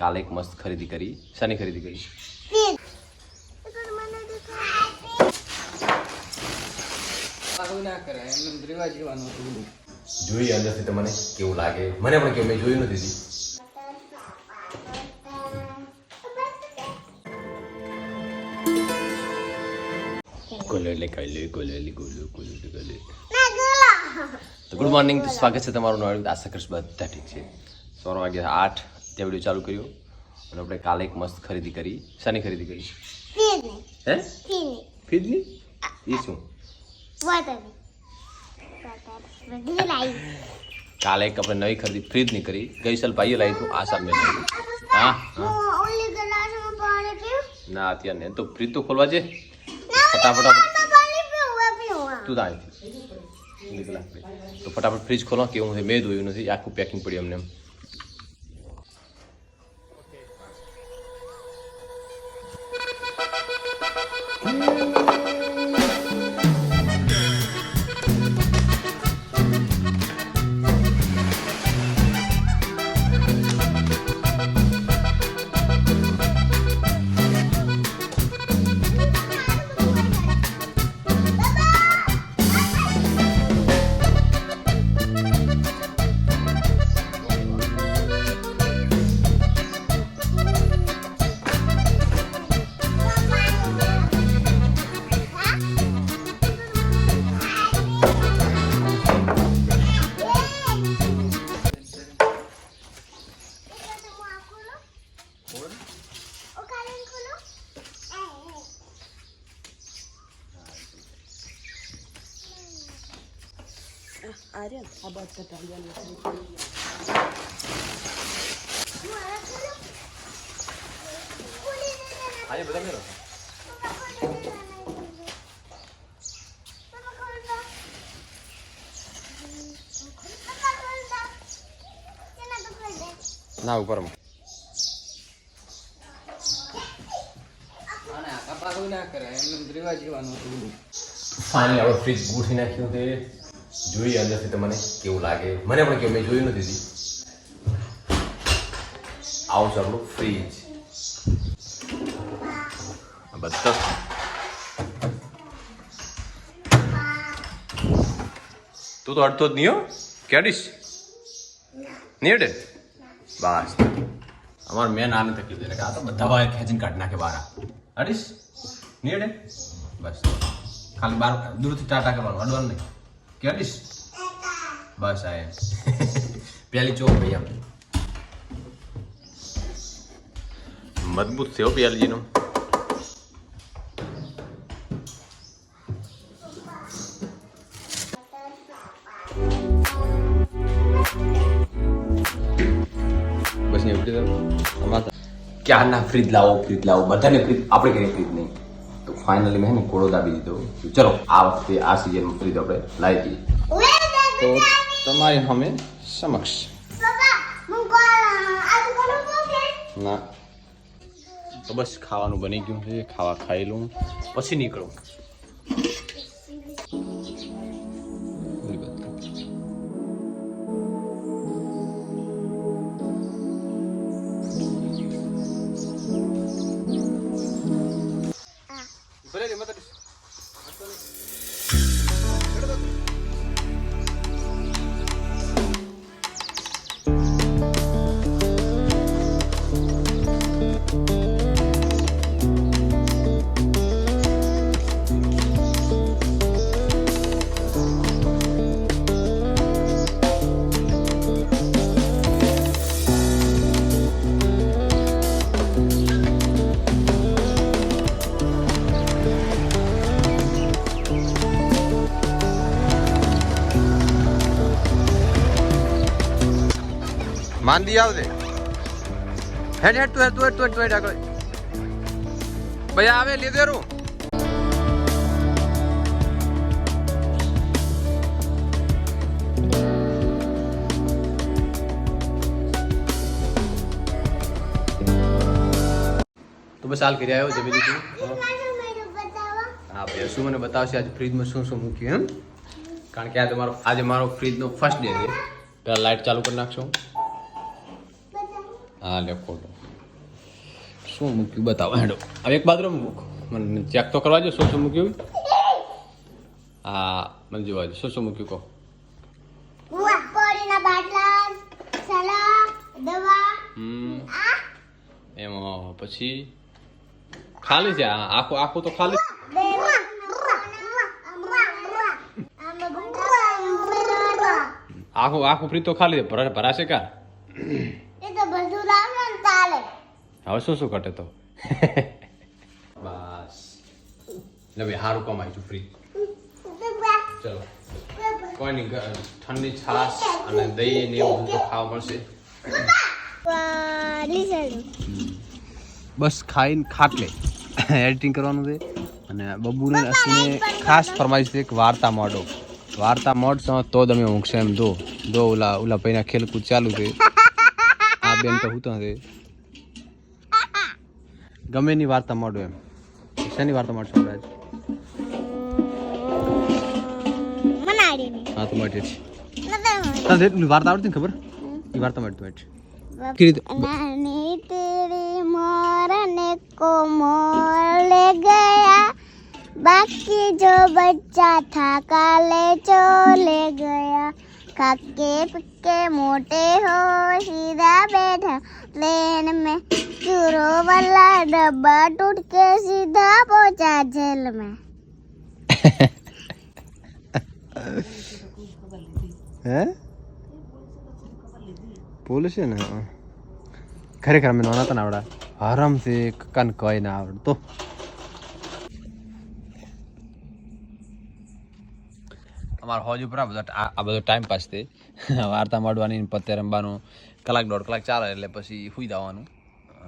કાલે એક મસ્ત ખરીદી કરી. શાની ખરીદી કરી? જોઈએ અંદરથી તમને કેવું લાગે? મને પણ કેવું મેં જોયું નથી તો ગુડ મોર્નિંગ સ્વાગત છે તમારું વીડિયો. આશા કરીશ બધા ઠીક છે. સોર વાગે આઠ. ત્યાં વીડિયો ચાલુ કર્યો અને આપણે કાલે એક મસ્ત ખરીદી કરી. શાની ખરીદી કરી? હે? ફ્રીજની એ શું? કાલે એક આપણે નવી ખરીદી ફ્રીજની કરી. ગઈ સાલ ભાઈએ લાવી હતું. આ સામે હા. હા ના અત્યારે નહીં. તો ફ્રીજ તો ખોલવા છે ફટાફટ તું તો અહીંથી નીકળા તો ફટાફટ ફ્રીજ ખોલો કેવું છે મેં ધોયું નથી. આખું પેકિંગ પડ્યું અમને એમ. આજે બધા મેળો. ના ઉપર અને ના ફ્રીજ ગૂંથી નાખ્યું તે. જોઈએ અંદરથી તમને કેવું લાગે. મને પણ કેવું, મેં જોયું નથી દીધી આવું છે આપણું ફ્રીજ બધા. તું તો અડતો જ નહીં હો. કેડીશ નહીં અડે બસ. અમારે મેન આને તકલીફ છે. કે આ તો બધા બહાર ખેંચીને કાઢી નાખે બહાર. અડીશ નીડે બસ ખાલી બાર દૂરથી ટાટા કરવાનું અડવાનું નહીં કે હરીશ બસ આ એમ. પેલી ચોક ભાઈ આમ મજબૂત થયો પિયાલજીનો બસ ને એવું અમારા ક્યારના ફ્રીજ લાવો ફ્રીજ લાવો બધાને ફ્રીજ આપણે કરીએ ફ્રીજ નહીં. તો ફાઇનલી મેં ને કોળો દાબી દીધો. ચલો આ વખતે આ સિઝનમાં ફ્રીજ આપણે લાવી દઈએ. તો તમારી અમે સમક્ષ. ના. તો બસ ખાવાનું બની ગયું છે ખાવા ખાઈ લઉં. પછી નીકળું. માંદી આવજે. હેડ હેડ તું હેડ તું હેડ તું હેડ આગળ. ભાઈ આવે લીધેરું તો બસ હાલ કરી આવ્યો જમી લીધું. હા. ભાઈ શું મને બતાવશે? આજે ફ્રીજમાં શું શું મૂક્યું એમ? કારણ કે આજે મારો આજે મારો ફ્રીજનો ફર્સ્ટ ડે છે. પહેલાં લાઇટ ચાલુ કરી નાખશો. હા લે. શું મૂક્યું? બતાવો હેડો. હવે એક બાથરૂમ મૂક. મને ચેક તો કરવા જો શું શું મૂક્યું? હા મને જોવા જો શું શું મૂક્યું કહો. એમાં પછી? ખાલી છે? આખું આખું તો ખાલી આખું આખું ફ્રી તો ખાલી છે? ભરાશે કા? એ તો બધું લાવો ને હવે શું શું ઘટે તો? બસ. લે ભાઈ સારું કમાઈ છું ફ્રી ચલો. કોઈ નહીં ઠંડી છાશ અને દહીં ને એવું તો ખાવા મળશે. બસ ખાઈને ખાટલે. એડિટિંગ કરવાનું છે અને બબુને અસીને ખાસ ફરમાઈશ છે કે વાર્તા મોડો. વાર્તા મોડશો તો તમે ઊંઘશે એમ દો દો ઓલા ઓલા પૈના ખેલકૂદ ચાલુ છે. બેન તો હુતા છે ગમે ની વાર્તા મળો એમ. શેની વાર્તા મળશો આજ? તો માટે છે ખબર? એ વાર્તા માટે માટે કેવી રીતે? તેરી ગયા. બાકી જો બચ્ચા થા કાલે ચોલે ગયા. काके पिक्के मोटे हो सीधा बैठा प्लेन में चूरो वाला डब्बा टूट के सीधा पहुंचा जेल में હે પોલીસ છે ને હા. ખરેખર અમે નાના હતા ને આવડા આરામથી કન કઈ ના આવડતો અમારો હોજ ઉપર આ બધો આ બધો ટાઈમ પાસ છે. વાર્તા માંડવાની પત્તે રમવાનું. કલાક દોઢ કલાક ચાલે એટલે પછી સુઈ જવાનું.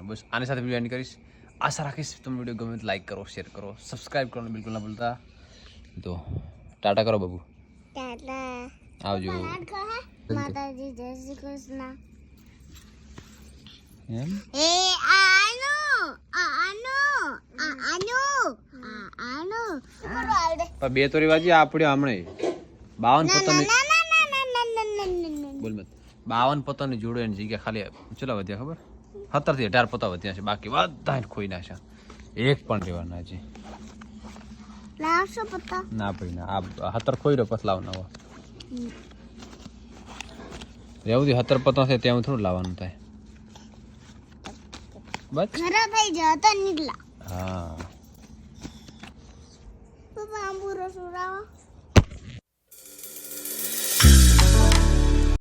બસ આની સાથે વીડિયો એન્ડ કરીશ. આશા રાખીશ તમને વીડિયો ગમે તો લાઈક કરો શેર કરો સબસ્ક્રાઈબ કરવાનું બિલકુલ ના ભૂલતા. તો ટાટા કરો બાબુ. ટાટા. આવજો. માતાજી જય શ્રી કૃષ્ણ. એમ? એ આનો આનો આનો આનો. પણ બે તો રિવાજી આપણે હમણે બાવન પતોની બોલ મત. બાવન પતોની જોડો એની જગ્યા ખાલી ચલા વધ્યા ખબર? સત્તરથી અઢાર પતા વધ્યા છે. બાકી બધા ખોઈ નાખ્યા. એક પણ રહેવાના છે ના ભાઈ ના. આ હતર ખોઈ રહ્યો પછી લાવના હોય રહેવું જોઈએ હતર પતો છે ત્યાં થોડું લાવવાનું થાય. હા.